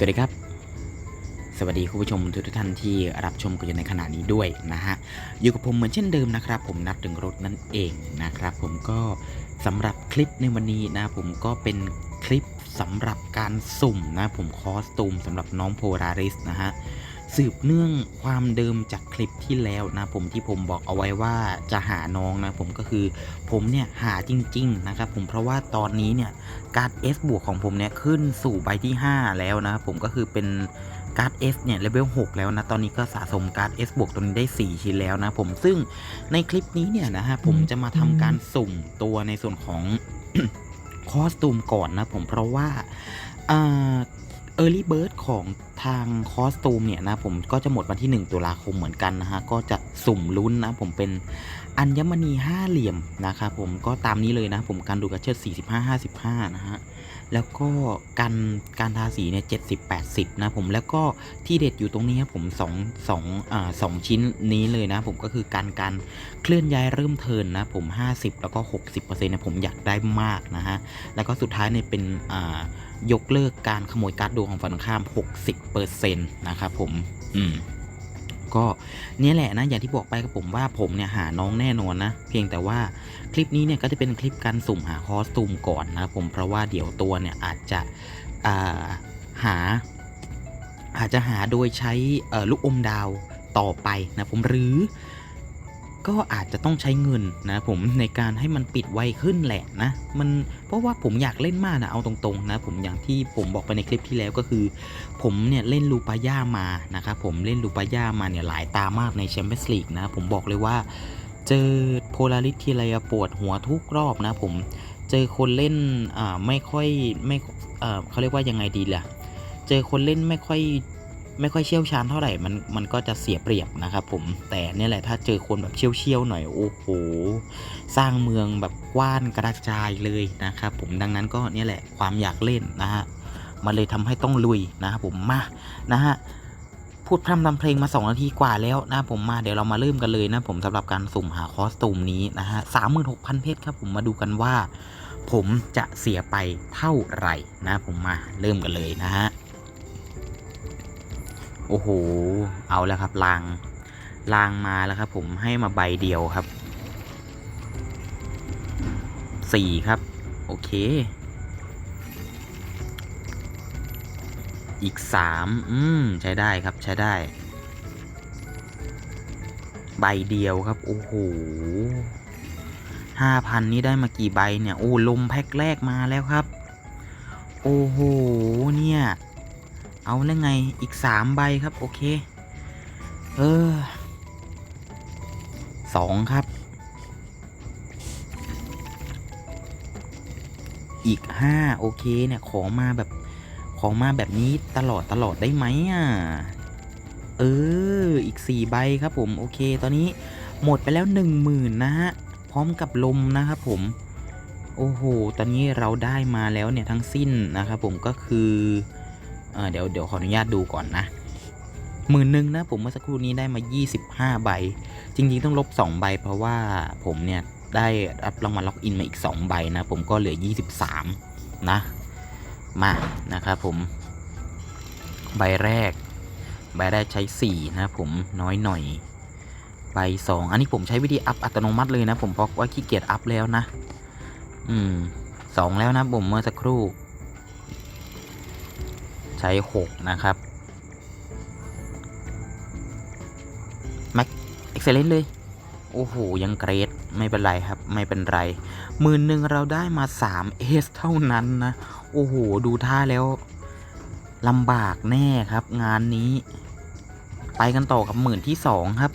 สวัสดีครับ สวัสดีคุณผู้ชมทุกท่านที่รับชมกันอยู่ในขณะนี้ด้วยนะฮะ อยู่กับผมเหมือนเช่นเดิมนะครับ ผมนัดถึงรถนั่นเองนะครับ ผมก็สำหรับคลิปในวันนี้นะผมก็เป็นคลิปสำหรับการสุ่มนะผมคอสตูมสำหรับน้องโพลาริสนะฮะ สืบเนื่องความเดิมจากคลิปที่แล้วนะผมที่ผมบอกเอาไว้ว่าจะหาน้องนะผมก็คือผมเนี่ยหาจริง ๆ นะครับผมเพราะว่าตอนนี้เนี่ยการ์ด S บวกของผมเนี่ยขึ้นสู่ใบที่ 5 แล้วนะครับผมก็คือเป็นการ์ด S เนี่ยเลเวล6แล้วนะ ตอนนี้ก็สะสมการ์ด S บวกตัวนี้ได้ 4 ชิ้นแล้วนะผมซึ่งในคลิปนี้เนี่ยนะฮะผมจะมาทำการสุ่มตัวในส่วนของคอสตูมก่อนนะผมเพราะว่าอ่า Early Bird ของทางคอสตูมเนี่ยนะผมก็จะหมดวันที่ 1 ตุลาคมเหมือนกันนะฮะ ก็จะสุ่มลุ้นนะผมเป็นอัญมณีห้าเหลี่ยมนะครับผมก็ตามนี้เลยนะผมการดูกระเชิด 45 55 นะฮะ แล้วก็การการทาสีเนี่ย 70 80 นะผมแล้วก็ที่เด็ดอยู่ตรงนี้ครับผม2 2อ่า2ชิ้นนี้เลยนะผมก็คือการการเคลื่อนย้ายเริ่มเทินนะผม 50 แล้วก็ 60%นะผมอยากได้มากนะฮะ แล้วก็สุดท้ายเนี่ยเป็นอ่า ยกเลิกการขโมยการ์ดดวงของฝ่งข้าม 60%นะครับผม อืม ก็เนี่ยแหละนะ อย่างที่บอกไปกับผมว่าผมเนี่ยหาน้องแน่นอนนะ เพียงแต่ว่าคลิปนี้เนี่ยก็จะเป็นคลิปการสุ่มหาคอสตูมก่อนนะครับผมเพราะว่าเดี๋ยวตัวเนี่ยอาจจะอ่าหา อาจจะหาโดยใช้ลูกอมดาวต่อไปนะผมหรือ ก็อาจจะต้องใช้เงินนะผมในการให้มันปิดไวขึ้นแหละนะมันเพราะว่าผมอยากเล่นมากนะเอาตรงๆนะผมอย่างที่ผมบอกไปในคลิปที่แล้วก็คือ ผมเนี่ยเล่นลูปาย่ามานะครับผมเล่นลูปาย่ามาเนี่ยหลายตามากในแชมเปี้ยนส์ลีกนะผมบอกเลยว่า เจอโพลาริสทีไรปวดหัวทุกรอบนะผมเจอคนเล่นอ่าไม่ค่อยไม่เอ่อเขาเรียกว่ายังไงดีล่ะ เจอคนเล่นไม่ค่อย ไม่ค่อยเชี่ยวชาญเท่าไหร่มันมันก็จะเสียเปรียบนะครับผมแต่เนี่ยแหละถ้าเจอคนแบบเชี่ยวเชี่ยวๆหน่อยโอ้โหสร้างเมืองแบบกว้านกระจายเลยนะครับผมดังนั้นก็เนี่ยแหละความอยากเล่นนะฮะมันเลยทำให้ต้องลุยนะครับผมมานะฮะพูดพร่ำทำเพลงมา 2 นาทีกว่าแล้วนะผมมาเดี๋ยวเรามาเริ่มกันเลยนะผมสำหรับการสุ่มหาคอสตูมนี้นะฮะสามหมื่นหกพันเพชรครับผมมาดูกันว่า ผมจะเสียไปเท่าไหร่นะผมมาเริ่มกันเลยนะฮะ โอ้โห เอาแล้วครับลางลางมาแล้วครับ ผมให้มาใบเดียวครับสี่ครับ โอเค อีกสามอืม ใช้ได้ครับใช้ได้ ใบเดียวครับ โอ้โหห้าพันนี่ได้มากี่ใบเนี่ย โอ้ ลมแพ็คแรกมาแล้วครับ โอ้โห เนี่ย เอาแล้วไงอีกสามใบครับ โอเค เออสองครับ อีกห้าโอเคเนี่ยของมาแบบของมาแบบนี้ตลอดตลอดได้ไหมอะ เออ อีกสี่ใบครับผม โอเค ตอนนี้หมดไปแล้วหนึ่งหมื่นนะฮะ พร้อมกับลมนะครับผม โอ้โห ตอนนี้เราได้มาแล้วเนี่ยทั้งสิ้นนะครับผมก็คือ เดี๋ยวเดี๋ยวขออนุญาตดูก่อนนะหมื่นหนึ่งนะผมเมื่อสักครู่นี้ได้มา 25 ใบ จริงๆต้องลบ 2 ใบ เพราะว่าผมเนี่ยได้รับรางวัลล็อกอินมาอีก 2 ใบนะ ผมก็เหลือ 23 นะ มานะครับผม ใบแรก ใบแรกใช้ 4 นะผมน้อยหน่อย ใบ 2 อันนี้ผมใช้วิธีอัพอัตโนมัติเลยนะ ผมเพราะว่าขี้เกียจอัพแล้วนะ อืมสองแล้วนะผมเมื่อสักครู่ ใช้ 6 นะครับแม็กเอ็กเซเลนเลย โอ้โห ยังเกรด ไม่เป็นไรครับ ไม่เป็นไรหมื่นหนึ่งเราได้มา3เอสเท่านั้นนะ โอ้โห ดูท่าแล้วลำบากแน่ครับ งานนี้ ไปกันต่อกับหมื่นที่สองครับ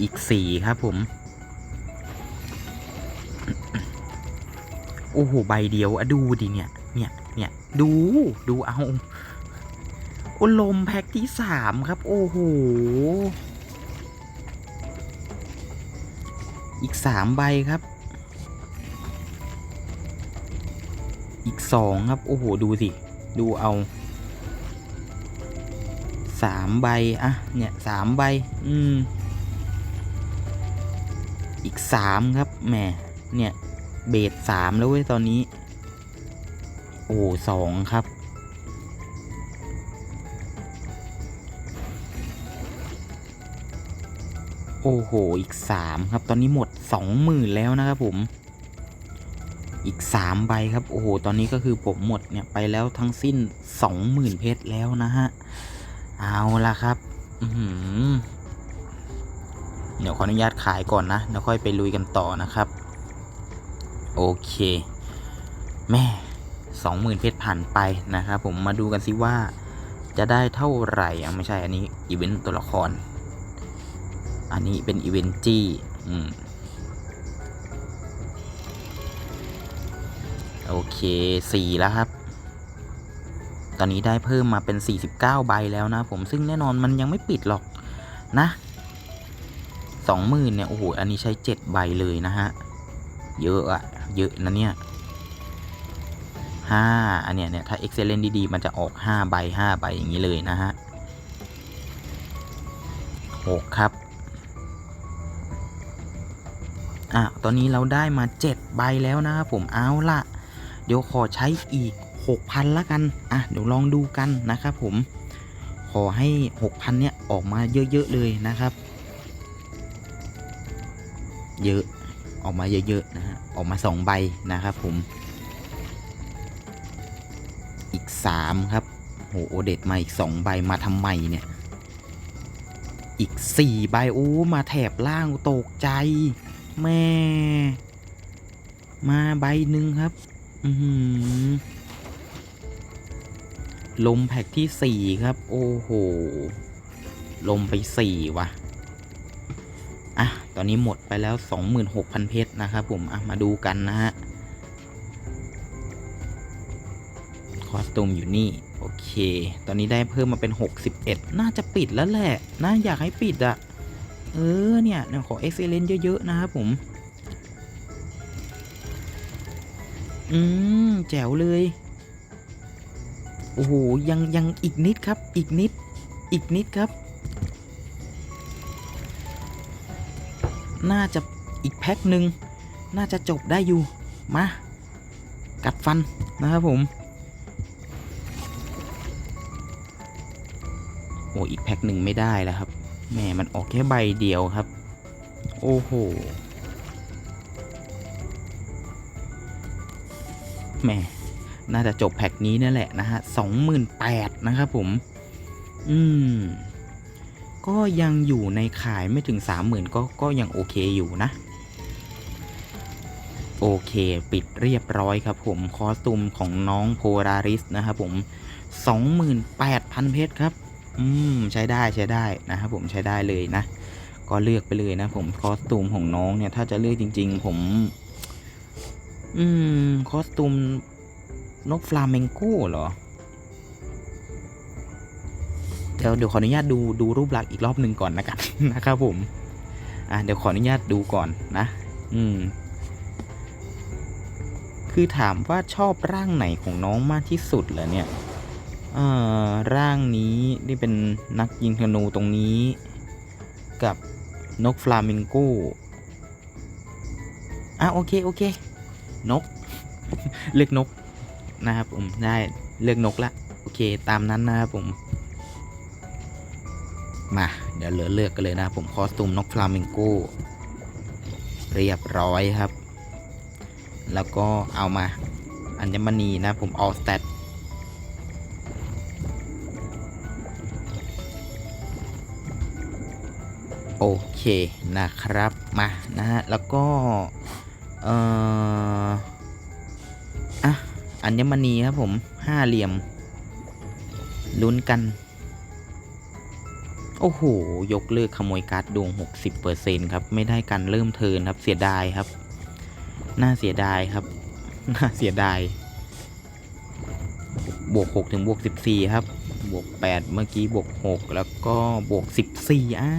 อีกสี่ครับผม โอ้โห ใบเดียวอะดูดิเนี่ย เนี่ยเนี่ยดูดูเอาโอ้ลมแพ็คที่สามครับ โอ้โห อีกสามใบครับ อีกสองครับ โอ้โห ดูสิ ดูเอาสามใบอะเนี่ยสามใบ อืม อีกสามครับแหมเนี่ย เบสสามแล้วเว้ย ตอนนี้ โอ้สองครับ โอ้โห อีกสามครับ ตอนนี้หมดสองหมื่นแล้วนะครับผม อีกสามใบครับ โอ้โห ตอนนี้ก็คือผมหมดเนี่ยไปแล้วทั้งสิ้นสองหมื่นเพชรแล้วนะฮะ เอาละครับเดี๋ยวขออนุญาตขายก่อนนะ แล้วค่อยไปลุยกันต่อนะครับ โอเค แม่ 20,000 เพชรผ่านไปนะครับผมมาดูกันสิว่าจะได้เท่าไหร่อะไม่ใช่อันนี้อีเวนต์ตัวละคร อันนี้เป็นอีเวนต์จี้อืมโอเคสี่แล้วครับ ตอนนี้ได้เพิ่มมาเป็น 49 ใบแล้วนะผมซึ่งแน่นอนมันยังไม่ปิดหรอกนะสองหมื่นเนี่ยโอ้โหอันนี้ใช้ 7 ใบเลยนะฮะ เยอะอะเยอะนะเนี่ย ห้าอันเนี้ยเนี่ยถ้า excellent ดีๆ มันจะออก 5 ใบ 5 ใบ อย่างนี้เลยนะฮะหกครับ อะ ตอนนี้เราได้มา 7 ใบแล้วนะครับผมเอาละเดี๋ยวขอใช้อีก 6,000ละกัน อะ เดี๋ยวลองดูกันนะครับผม ขอให้ 6,000 เนี่ย ออกมาเยอะ ๆ เลยนะครับ เยอะ ออกมาเยอะ ๆ นะฮะ ออกมา 2 ใบนะครับผม อีก3ครับโหโอเด็ดมาอีก2ใบมาทำไมเนี่ย อีก4ใบโอ้มาแถบล่างตกใจ แม่ มาใบหนึ่งครับ อือหือลมแพ็กที่4ครับ โอ้โห ลมไป4ว่ะอะ ตอนนี้หมดไปแล้ว 26,000 เพชรนะครับผม อะ มาดูกันนะฮะ อสตูมอยู่นี่ โอเค ตอนนี้ได้เพิ่มมาเป็น 61 น่าจะปิดแล้วแหละน่าอยากให้ปิดอะเออเนี่ยขอ excellent เยอะๆนะครับผม อืม แจ๋วเลย โอ้โห ยังยังอีกนิดครับ อีกนิด อีกนิดครับ น่าจะอีกแพ็คหนึ่ง น่าจะจบได้อยู่ มา กัดฟันนะครับผม อ้อีกแพ็คหนึ่งไม่ได้แล้วครับแหมมันออกแค่ใบเดียวครับ โอ้โหแหมน่าจะจบแพ็คนี้นั่นแหละนะฮะสองหมื่นแปดนะครับผม อืม ก็ยังอยู่ในขายไม่ถึงสามหมื่นก็ก็ยังโอเคอยู่นะ โอเค ปิดเรียบร้อยครับผม คอสตูมของน้องโพลาริสนะครับผม 28,000 เพชรครับ อืมใช้ได้ใช้ได้นะครับผมใช้ได้เลยนะ ก็เลือกไปเลยนะผมคอสตูมของน้องเนี่ย ถ้าจะเลือกจริง ๆ ผม อืมคอสตูมนกฟลาเมงโก้เหรอเดี๋ยวเดี๋ยวขออนุญาตดูดูรูปลักษณ์อีกรอบหนึ่งก่อนนะกันนะครับผม อะเดี๋ยวขออนุญาตดูก่อนนะ อืม คือถามว่าชอบร่างไหนของน้องมากที่สุดเหรอเนี่ย เอ่อร่างนี้ที่เป็นนักยิงธนูตรงนี้ กับนกฟลามิงโก้อะโอเคโอเค นก เลือกนกนะครับผมได้เลือกนกละโอเคตามนั้นนะครับผม มาเดี๋ยวเหลือเลือกกันเลยนะผมคอสตูมนกฟลามิงโก้เรียบร้อยครับ แล้วก็เอามาอัญมณีนะผมออสแตท โอเคนะครับมานะฮะแล้วก็เอ่ออะอัญมณีครับผมห้าเหลี่ยมลุ้นกัน โอ้โห ยกเลิกขโมยการ์ดดวง 60%ครับ ไม่ได้กันเริ่มเทินครับ เสียดายครับ น่าเสียดายครับ น่าเสียดาย บวก 6 ถึงบวก 14 ครับ บวก 8 เมื่อกี้บวก 6 แล้วก็บวก 14อ่า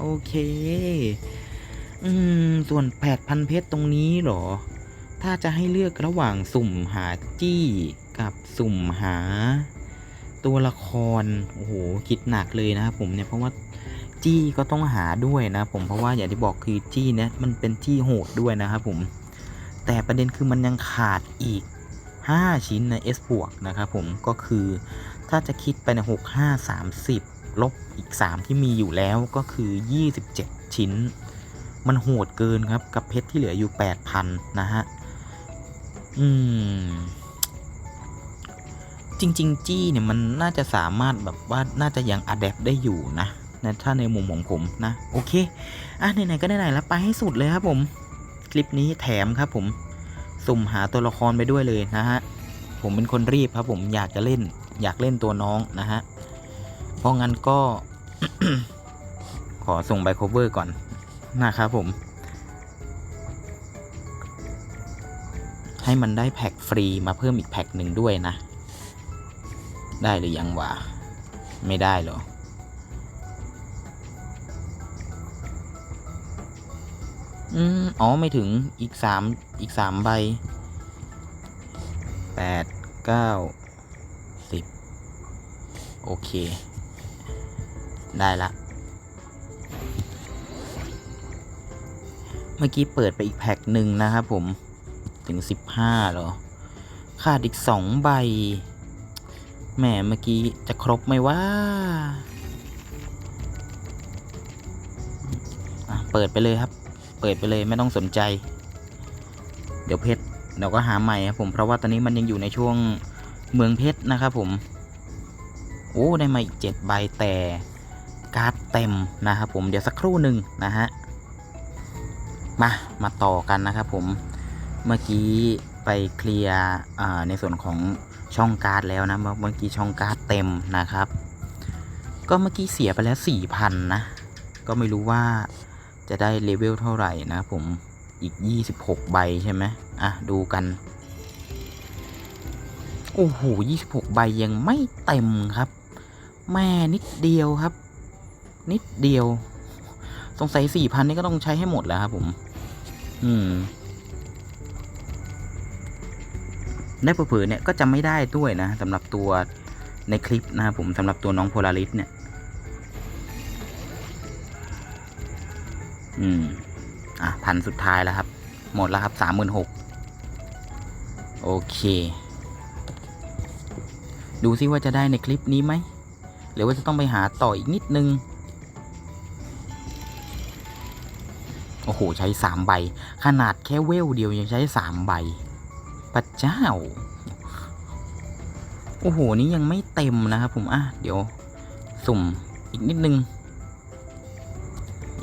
โอเค อืม ส่วน 8,000 เพชรตรงนี้หรอ ถ้าจะให้เลือกระหว่างสุ่มหาจี้กับสุ่มหา ตัวละคร โอ้โห คิดหนักเลยนะครับผมเนี่ย เพราะว่าจี้ก็ต้องหาด้วยนะผมเพราะว่าอย่างที่บอกคือจี้เนี่ยมันเป็นจี้โหดด้วยนะครับผม แต่ประเด็นคือมันยังขาดอีก 5 ชิ้นใน S บวกนะครับผมก็คือ ถ้าจะคิดไปใน6 5 30ลบอีก 3 ที่มีอยู่แล้วก็คือ 27 ชิ้น มันโหดเกินครับกับเพชรที่เหลืออยู่ 8,000 นะฮะ อืม จริง ๆ จี้เนี่ยมันน่าจะสามารถแบบว่าน่าจะยังอัดแอปได้อยู่นะนะถ้าในมุมของผมนะ โอเค อะไหนๆก็ไหนๆแล้วไปให้สุดเลยครับผม คลิปนี้แถมครับผม สุ่มหาตัวละครไปด้วยเลยนะฮะ ผมเป็นคนรีบครับผมอยากจะเล่น อยากเล่นตัวน้องนะฮะ เพราะงั้นก็ ขอส่งใบ cover ก่อนนะครับผม ให้มันได้แพ็กฟรีมาเพิ่มอีกแพ็กหนึ่งด้วยนะ ได้หรือยังวะ ไม่ได้หรออืมอ๋อ ไม่ถึงอีกสามอีกสามใบแปดเก้า โอเค ได้ละ เมื่อกี้เปิดไปอีกแพ็คหนึ่งนะครับผม ถึงสิบห้าเหรอ ขาดอีกสองใบ แหม เมื่อกี้จะครบไหมว่า เปิดไปเลยครับ เปิดไปเลยไม่ต้องสนใจ เดี๋ยวเพชรเดี๋ยวก็หาใหม่ครับผม เพราะว่าตอนนี้มันยังอยู่ในช่วงเมืองเพชรนะครับผม โอ้ได้มาอีกเจ็ดใบแต่การ์ดเต็มนะครับผมเดี๋ยวสักครู่หนึ่งนะฮะมามาต่อกันนะครับผมเมื่อกี้ไปเคลียร์ในส่วนของช่องการ์ดแล้วนะเมื่อกี้ช่องการ์ดเต็มนะครับ ก็เมื่อกี้เสียไปแล้วสี่พันนะ ก็ไม่รู้ว่าจะได้เลเวลเท่าไหร่นะผมอีก 26 ใบใช่ไหมอะ ดูกัน โอ้โห26 ใบยังไม่เต็มครับ แม่นิดเดียวครับ นิดเดียว สงสัย4,000นี่ก็ต้องใช้ให้หมดแล้วครับผม อืม ได้เผื่อเนี่ยก็จะไม่ได้ด้วยนะสำหรับตัวในคลิปนะครับผมสำหรับตัวน้องโพลาริสเนี่ย อืม อะพันสุดท้ายแล้วครับ หมดแล้วครับสามหมื่นหกโอเค ดูซิว่าจะได้ในคลิปนี้ไหม หรือว่าจะต้องไปหาต่ออีกนิดนึง โอ้โห ใช้สามใบ ขนาดแค่เวลเดียวยังใช้สามใบพระเจ้า โอ้โห นี้ยังไม่เต็มนะครับผม อะ เดี๋ยว สุ่มอีกนิดนึง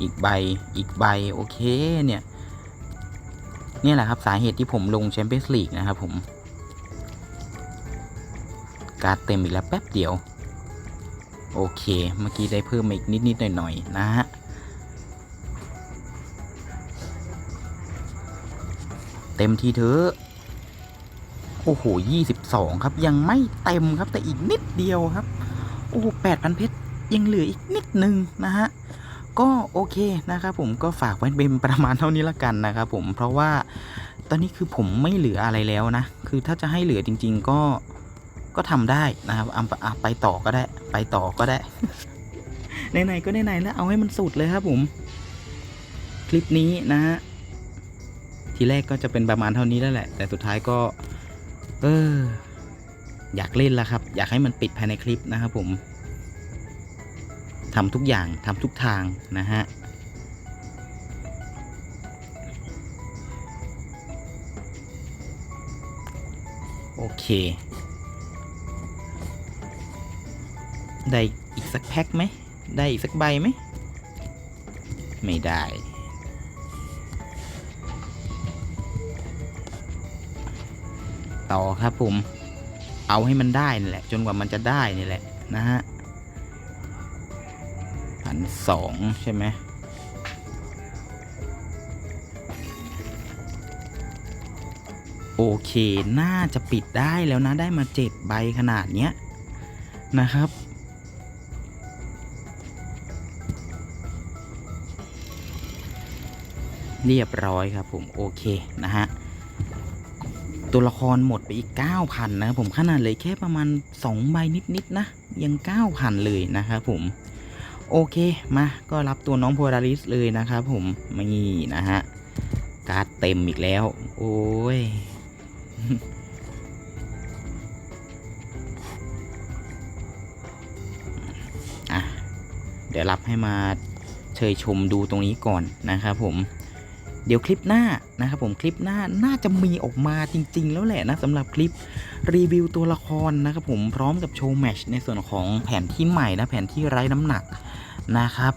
อีกใบ อีกใบ โอเค เนี่ย เนี่ยแหละครับสาเหตุที่ผมลงแชมเปี้ยนส์ลีกนะครับผม การเต็มอีกแล้วแป๊บเดียว โอเค เมื่อกี้ได้เพิ่มมาอีกนิด ๆ หน่อย ๆ นะฮะ เต็มทีเถอะโอ้โห22ครับ ยังไม่เต็มครับ แต่อีกนิดเดียวครับ โอ้โห8,000เพชร ยังเหลืออีกนิดนึงนะฮะ ก็โอเคนะครับผม ก็ฝากไว้เป็นประมาณเท่านี้ละกันนะครับผม เพราะว่าตอนนี้คือผมไม่เหลืออะไรแล้วนะ คือถ้าจะให้เหลือจริง ๆ ก็ ก็ทำได้นะครับเอาไปต่อก็ได้ ไปต่อก็ได้ไหนๆก็ไหนๆแล้วเอาให้มันสุดเลยครับผมคลิปนี้นะฮะทีแรกก็จะเป็นประมาณเท่านี้แล้วแหละ แต่สุดท้ายก็ เอออยากเล่นล้วครับ อยากให้มันปิดภายในคลิปนะครับผมทำทุกอย่างทำทุกทางนะฮะโอเค ได้อีกสักแพ็คไหม ได้อีกสักใบไหม ไม่ได้ ต่อครับผม เอาให้มันได้นี่แหละ จนกว่ามันจะได้นี่แหละนะฮะพันสองใช่ไหมโอเค น่าจะปิดได้แล้วนะ ได้มาเจ็ดใบขนาดเนี้ยนะครับ เรียบร้อยครับผมโอเคนะฮะตัวละครหมดไปอีก 9,000 นะครับผมขนาดเลยแค่ประมาณ 2 ใบนิดๆนะ ยัง 9,000 เลยนะครับผม โอเคมาก็รับตัวน้องโพลาริสเลยนะครับผมนี่นะฮะ การ์ดเต็มอีกแล้ว โอ้ย อะ เดี๋ยวรับให้มาเชยชมดูตรงนี้ก่อนนะครับผม เดี๋ยวคลิปหน้านะครับผมคลิปหน้าน่าจะมีออกมาจริง ๆ แล้วแหละนะสำหรับคลิปรีวิวตัวละครนะครับผมพร้อมกับโชว์แมชในส่วนของแผนที่ใหม่นะแผนที่ไร้น้ำหนักนะครับ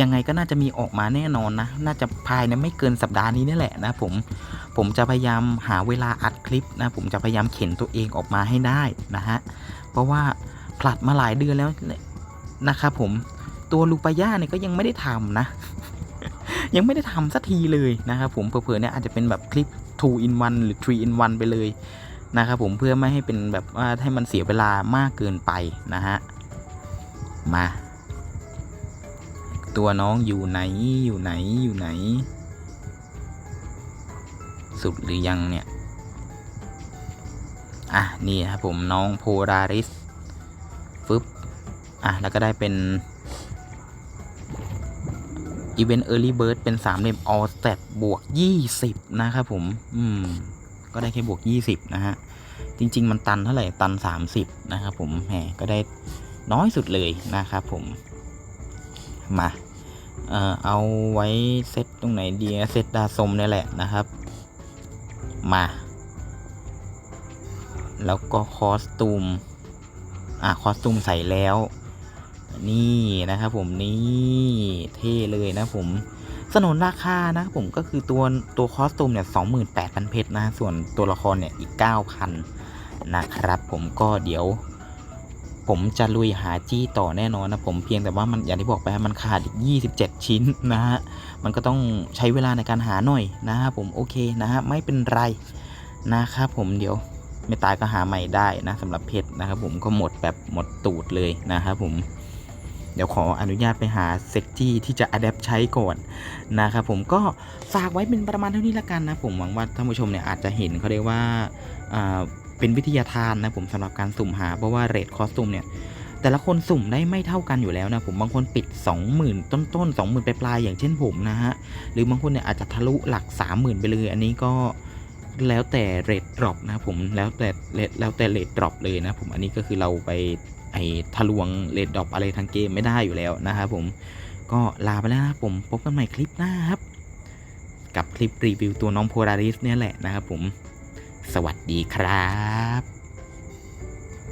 ยังไงก็น่าจะมีออกมาแน่นอนนะ น่าจะภายในไม่เกินสัปดาห์นี้นี่แหละนะผม ผมจะพยายามหาเวลาอัดคลิปนะ ผมจะพยายามเข็นตัวเองออกมาให้ได้นะฮะ เพราะว่าผลัดมาหลายเดือนแล้วนะครับผม ตัวลูปายาเนี่ยก็ยังไม่ได้ทำนะ ยังไม่ได้ทำสักทีเลยนะครับผมเผื่อๆเนี่ยอาจจะเป็นแบบคลิป 2 in 1 หรือ 3 in 1 ไปเลยนะครับผมเพื่อไม่ให้เป็นแบบว่าให้มันเสียเวลามากเกินไปนะฮะมา ตัวน้องอยู่ไหนอยู่ไหนอยู่ไหน สุดหรือยังเนี่ยอะนี่ครับผมน้องโพลาริสฟึบอะแล้วก็ได้เป็น อีเวนต์ Early Bird เป็น3เหลี่ยม All Stat บวก20นะครับผม อืม ก็ได้แค่บวก20นะฮะ จริง ๆ มันตันเท่าไหร่ ตัน30นะครับผม แหม ก็ได้น้อยสุดเลยนะครับผม มาเอ่อเอาไว้เซตตรงไหนดีเซตดาสมนี่แหละนะครับ มา แล้วก็คอสตูม อะ คอสตูมใส่แล้ว นี่นะครับผมนี่เท่เลยนะผมสนนราคานะครับผมก็คือตัวตัวคอสตูมเนี่ยสองหมื่นแปดพันเพชรนะส่วนตัวละครเนี่ยอีกเก้าพันนะครับผมก็เดี๋ยว ผมจะลุยหาจี้ต่อแน่นอนนะผมเพียงแต่ว่ามันอย่างที่บอกไปมันขาดอีก 27 ชิ้นนะฮะมันก็ต้องใช้เวลาในการหาหน่อยนะครับผมโอเคนะฮะไม่เป็นไรนะครับผมเดี๋ยวไม่ตายก็หาใหม่ได้นะสำหรับเพชรนะครับผมก็หมดแบบหมดตูดเลยนะครับผม เดี๋ยวขออนุญาตไปหาเซ็กจี้ที่จะอัดแอปใช้ก่อนนะครับผมก็ฝากไว้เป็นประมาณเท่านี้ละกันนะผมหวังว่าท่านผู้ชมเนี่ยอาจจะเห็นเขาเรียกว่าเป็นวิทยาทานนะผมสำหรับการสุ่มหาเพราะว่าเรทคอสตูมเนี่ยแต่ละคนสุ่มได้ไม่เท่ากันอยู่แล้วนะผมบางคนปิด 20,000 ต้นต้นๆ20,000ปลายอย่างเช่นผมนะฮะหรือบางคนเนี่ยอาจจะทะลุหลัก 30,000 ไปเลยอันนี้ก็แล้วแต่เรทดรอปนะผมแล้วแต่แล้วแต่เรทดรอปเลยนะผมอันนี้ก็คือเราไป ไอ้ทะลวงเลดดอปอะไรทางเกมไม่ได้อยู่แล้วนะครับผมก็ลาไปแล้วนะครับผมพบกันใหม่คลิปหน้าครับ กับคลิปรีวิวตัวน้องโพลาริสเนี่ยแหละนะครับผม สวัสดีครับ